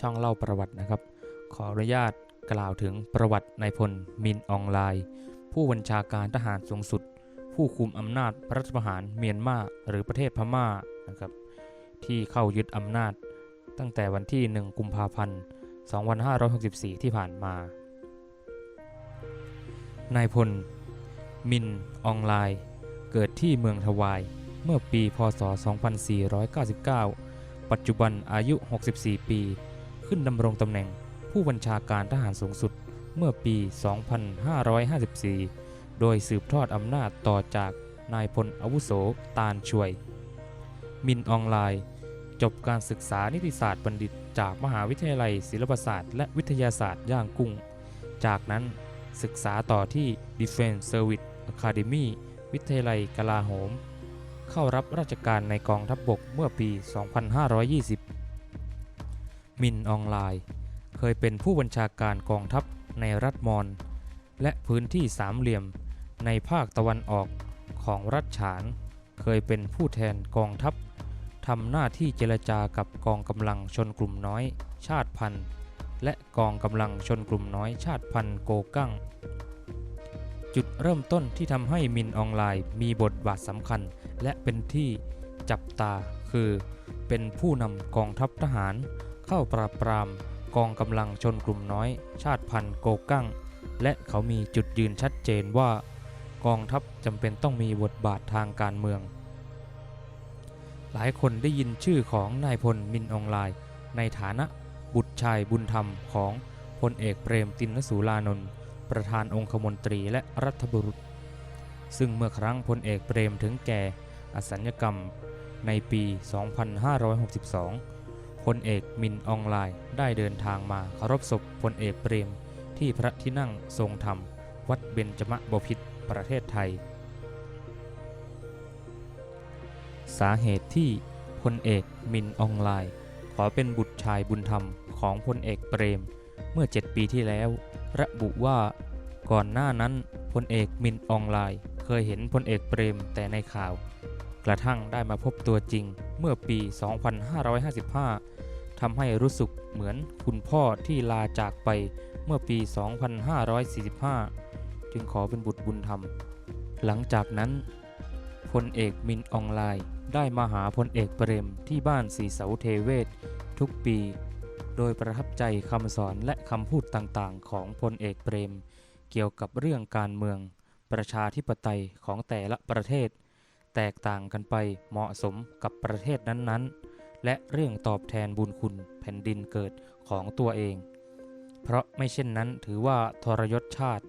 ช่องเล่าประวัตินะครับ ขออนุญาตกล่าวถึงประวัตินายพลมินอองไลน์ผู้บัญชาการทหารสูงสุด ผู้คุมอำนาจรัฐประหารเมียนมาหรือประเทศพม่านะครับ ที่เข้ายึดอำนาจตั้งแต่วันที่ 1 กุมภาพันธ์ 2564 ที่ผ่านมานายพล มินอองไลน์เกิดที่เมืองทวาย เมื่อปี พศ 2499 ปัจจุบันอายุ 64 ปี ขึ้นดำรงตำแหน่งผู้บัญชาการทหารสูงสุดเมื่อปี 2554 โดยสืบทอดอำนาจต่อจากนายพลอาวุโสตาลช่วย มินอองไลน์จบการศึกษานิติศาสตร์บัณฑิต จากมหาวิทยาลัยศิลปศาสตร์ และวิทยาศาสตร์ย่างกุ้ง จากนั้นศึกษาต่อที่ Defense Service Academy วิทยาลัยกลาโหม เข้ารับราชการในกองทัพบบกเมื่อปี 2520 มินอองไลน์เคยเป็นผู้บัญชาการกองทัพในรัฐมอญและพื้นที่สามเหลี่ยมในภาคตะวันออกของรัฐฉาน เคยเป็นผู้แทนกองทัพทำหน้าที่เจรจากับกองกำลังชนกลุ่มน้อย ชาติพันธุ์ และกองกำลังชนกลุ่มน้อยชาติพันธุ์โกกั้ง จุดเริ่มต้นที่ทำให้มินออนไลน์มีบทบาทสำคัญและเป็นที่จับตาคือเป็นผู้นำกองทัพทหาร เข้าปราบปรามกองกำลังชนกลุ่มน้อย ชาติพันธุ์โกกั้ง และเขามีจุดยืนชัดเจนว่า กองทัพจำเป็นต้องมีบทบาททางการเมือง หลายคนได้ยินชื่อของนายพลมินออนไลน์ในฐานะบุตรชายบุญธรรมของพลเอกเปรมตินสูลานนท์ประธานองคมนตรีและรัฐบุรุษ ซึ่งเมื่อครั้งพลเอกเปรมถึงแก่อสัญกรรมในปี 2562 พลเอกมินอองไลน์ได้เดินทางมาเคารพศพพลเอกเปรม ที่พระที่นั่งทรงธรรม วัดเบญจมบพิตรประเทศไทย สาเหตุที่พลเอกมินอองไลน์ขอเป็นบุตรชายบุญธรรมของพลเอกเปรม เมื่อ 7 ปีที่แล้ว ระบุว่าก่อนหน้านั้นพลเอกมินอองไลน์เคยเห็นพลเอกเปรมแต่ในข่าว กระทั่งได้มาพบตัวจริง เมื่อปี 2555 ทำให้รู้สึกเหมือนคุณพ่อที่ลาจากไปเมื่อปี 2545 จึงขอเป็นบุตรบุญธรรม หลังจากนั้นพลเอกมินอองไลน์ได้มาหาพลเอกเปรมที่บ้านสีเสาเทเวศทุกปี โดยประทับใจคำสอนและคำพูดต่างๆ ของพลเอกเปรม เกี่ยวกับเรื่องการเมือง ประชาธิปไตยของแต่ละประเทศ แตกต่างกันไปเหมาะสมกับประเทศนั้นๆ และเรื่องตอบแทนบุญคุณแผ่นดินเกิดของตัวเอง เพราะไม่เช่นนั้นถือว่าทรยศชาติ